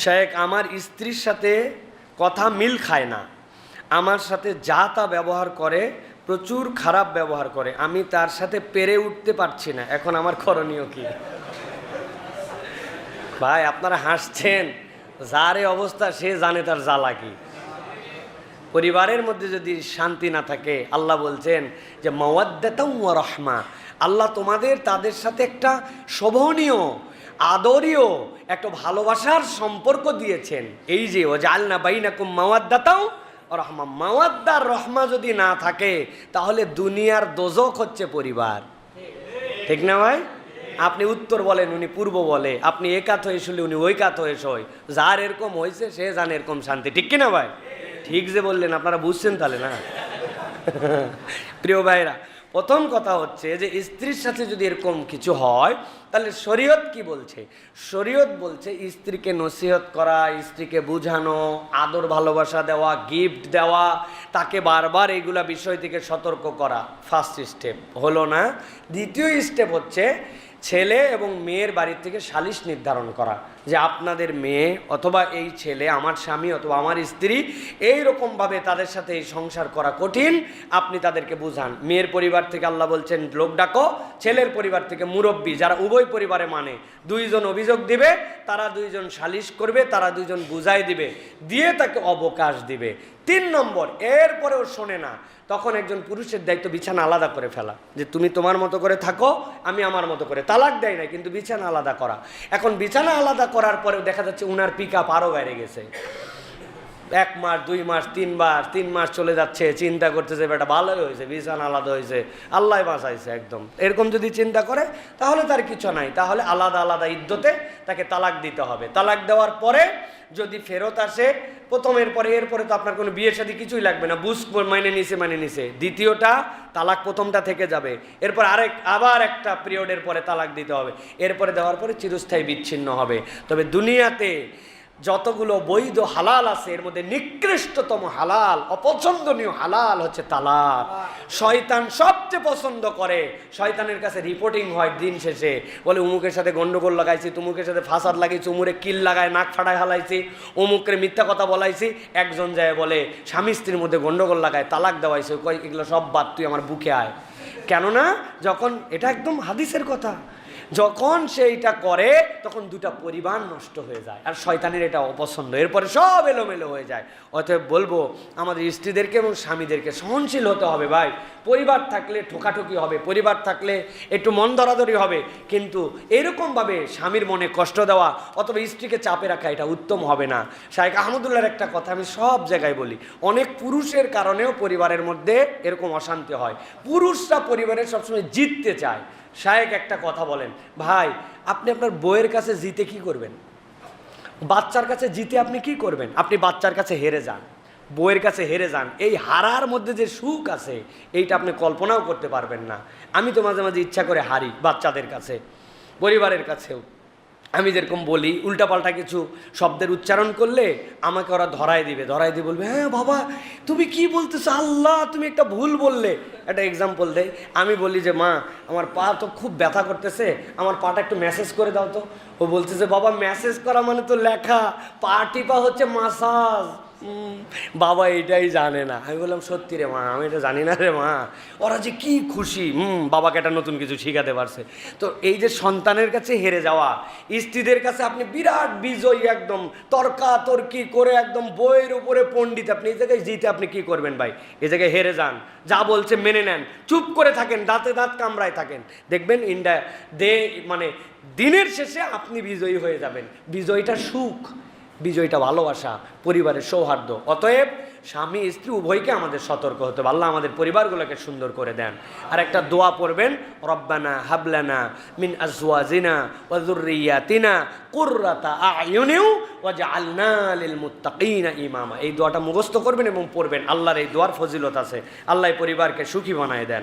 শেখ আমার স্ত্রীর সাথে কথা মিল খায় না। আমার সাথে যা তা ব্যবহার করে, প্রচুর খারাপ ব্যবহার করে। আমি তার সাথে পেরে উঠতে পারছি না। এখন আমার করণীয় কি? ভাই, আপনারা হাসছেন। যার অবস্থা, সে জানে তার জ্বালা কি। পরিবারের মধ্যে যদি শান্তি না থাকে, আল্লাহ বলছেন যে মাওয়াদ্দাতাম ওয়া রহমা। আল্লাহ তোমাদের, তাদের সাথে একটা শোভনীয় আদরীয় একটা ভালোবাসার সম্পর্ক দিয়েছেন। এই যে ও জালনা বাইনাকুম মাওয়াদ্দাতাও রহমা মাওয়াদ্দার রহমা যদি না থাকে, তাহলে দুনিয়ার দোজক হচ্ছে পরিবার। ঠিক না ভাই? আপনি উত্তর বলেন, উনি পূর্ব বলে। আপনি এ কাত হয়ে শুনলে উনি ওই কাত হয়ে শোয়। যার এরকম হয়েছে সে জানে এরকম শান্তি। ঠিক কিনা ভাই? ঠিক যে বললেন, আপনারা বুঝছেন তাহলে না? প্রিয় ভাইরা প্রথম কথা হচ্ছে যে স্ত্রীর সাথে যদি এরকম কিছু হয়, তাহলে শরীয়ত কি বলছে? শরীয়ত বলছে স্ত্রীকে নসিহত করা, স্ত্রীকে বুঝানো, আদর, ভালোবাসা দেওয়া গিফট দেওয়া, তাকে বারবার এইগুলা বিষয় থেকে সতর্ক করা। ফার্স্ট স্টেপ হলো না। দ্বিতীয় স্টেপ হচ্ছে ছেলে এবং মেয়ের বাড়ির থেকে সালিশ নির্ধারণ করা যে আপনাদের মেয়ে অথবা এই ছেলে, আমার স্বামী অথবা আমার স্ত্রী এই রকমভাবে তাদের সাথে এই সংসার করা কঠিন, আপনি তাদেরকে বুঝান। মেয়ের পরিবার থেকে আল্লাহ বলছেন, লোক ডাকো। ছেলের পরিবার থেকে মুরব্বী, যারা উভয় পরিবারে মানে দুইজন অভিযোগ দিবে, তারা দুইজন সালিশ করবে, তারা দুইজন বুঝাই দিবে, দিয়ে তাকে অবকাশ দিবে। তিন নম্বর, এরপরেও শোনে না তখন একজন পুরুষের দায়িত্ব বিছানা আলাদা করে ফেলা। যে তুমি তোমার মতো করে থাকো, আমি আমার মতো করে। তালাক দেয় না কিন্তু বিছানা আলাদা করা। এখন বিছানা আলাদা করার পরে দেখা যাচ্ছে উনার পিক আপ আরও বেড়ে গেছে। এক মাস, দুই মাস, তিন মাস তিন মাস চলে যাচ্ছে, চিন্তা করতেছে, বেটা, ভালোই হয়েছে, বিছানা আলাদা হয়েছে আল্লাহ বাঁচাইছে একদম। এরকম যদি চিন্তা করে, তাহলে তার কিছু নাই। তাহলে আলাদা আলাদা ইদ্যতে তাকে তালাক দিতে হবে। তালাক দেওয়ার পরে যদি ফেরত আসে প্রথমের পরে এরপরে তো আপনার কোনো বিয়ের সাথে কিছুই লাগবে না। বুঝ, মাইনে নিছে মানে নিছে। দ্বিতীয়টা, তালাক প্রথমটা থেকে যাবে। এরপর আরেক, আবার একটা পিরিয়ডের পরে তালাক দিতে হবে। এরপরে দেওয়ার পরে চিরস্থায়ী বিচ্ছিন্ন হবে। তবে দুনিয়াতে যতগুলো বৈধ হালাল আছে, এর মধ্যে নিকৃষ্টতম হালাল, অপছন্দনীয় হালাল হচ্ছে তালাক। শয়তান সবচেয়ে পছন্দ করে, শয়তানের কাছে রিপোর্টিং হয় দিন শেষে। বলে, উমুকের সাথে গন্ডগোল লাগাইছি, তুমুকের সাথে ফাসাদ লাগাইছি, উমুরে কিল লাগায়, নাক ফাটায় হালাইছি অমুকের মিথ্যা কথা বলাইছি। একজন যায় বলে, স্বামী স্ত্রীর মধ্যে গন্ডগোল লাগায়, তালাক দেওয়াইছে এগুলো সব বাদ, তুই আমার বুকে আয়। কেননা, যখন এটা একদম হাদিসের কথা যখন সে এটা করে, তখন দুটা পরিবার নষ্ট হয়ে যায়। আর শয়তানের এটা অপছন্দ। এরপরে সব এলোমেলো হয়ে যায়। অতএব বলব, আমাদের স্ত্রীদেরকে এবং স্বামীদেরকে সহনশীল হতে হবে ভাই। পরিবার থাকলে ঠোকাঠুকি হবে, পরিবার থাকলে একটু মন ধরাধরি হবে। কিন্তু এরকমভাবে স্বামীর মনে কষ্ট দেওয়া অথবা স্ত্রীকে চাপে রাখা এটা উত্তম হবে না। শাহেক আহমদুল্লাহর একটা কথা আমি সব জায়গায় বলি। অনেক পুরুষের কারণেও পরিবারের মধ্যে এরকম অশান্তি হয়। পুরুষরা পরিবারের সবসময় জিততে চায়। শায়েক একটা কথা বলেন, ভাই, আপনি আপনার বইয়ের কাছে জিতে কি করবেন? বাচ্চার কাছে জিতে আপনি কি করবেন? আপনি বাচ্চার কাছে হেরে যান বইয়ের কাছে হেরে যান, এই হারার মধ্যে যে সুখ আছে, এইটা আপনি কল্পনাও করতে পারবেন না। আমি তো মাঝে মাঝে ইচ্ছা করে হারি বাচ্চাদের কাছে, পরিবারের কাছেও। আমি যেরকম বলি, উল্টাপাল্টা কিছু শব্দের উচ্চারণ করলে আমাকে ওরা ধরায় দিবে, ধরায় দিয়ে বলবে হ্যাঁ বাবা, তুমি কি বলতেছো? আল্লাহ, তুমি একটা ভুল বললে। একটা এক্সাম্পল দেয় আমি বলি যে, মা, আমার পা তো খুব ব্যথা করতেছে, আমার পাটা একটু মেসেজ করে দাও তো। ও বলতেছে, বাবা মেসেজ করা মানে তো লেখা, পা টিপা হচ্ছে মাসাজ বাবা এটাই জানে না। আমি বললাম, সত্যি রে মা, আমি এটা জানি না রে মা। ওরা যে কি খুশি। হুম, বাবাকে একটা নতুন কিছু শিখাতে পারছে। তো এই যে সন্তানের কাছে হেরে যাওয়া, স্ত্রীদের কাছে আপনি বিরাট বিজয়ী একদম। তর্কা তর্কি করে একদম বইয়ের উপরে পণ্ডিত। আপনি এই জায়গায় জিতে আপনি কি করবেন ভাই? এই জায়গায় হেরে যান। যা বলছে মেনে নেন। চুপ করে থাকেন, দাঁতে দাঁত কামড়ায় থাকেন। দেখবেন ইন্ডিয়া, দে মানে দিনের শেষে আপনি বিজয়ী হয়ে যাবেন। বিজয়টা সুখ। বিজয়টা, ভালোবাসা, পরিবারের সৌহার্দ্য। অতএব স্বামী, স্ত্রী উভয়কে আমাদের সতর্ক হতে আল্লাহ আমাদের পরিবারগুলোকে সুন্দর করে দেন। আর একটা দোয়া পড়বেন, রব্বানা হাবলানা মিন আজওয়াজিনা ওয়া যুররিয়াতিনা কুররাতা আয়ুনিউ ওয়াজআলনা লিল মুত্তাকিনা ইমামা। এই দোয়াটা মুখস্থ করবেন এবং পড়বেন। আল্লাহর এই দোয়ার ফজিলত আছে। আল্লাহ পরিবারকে সুখী বানায় দেন।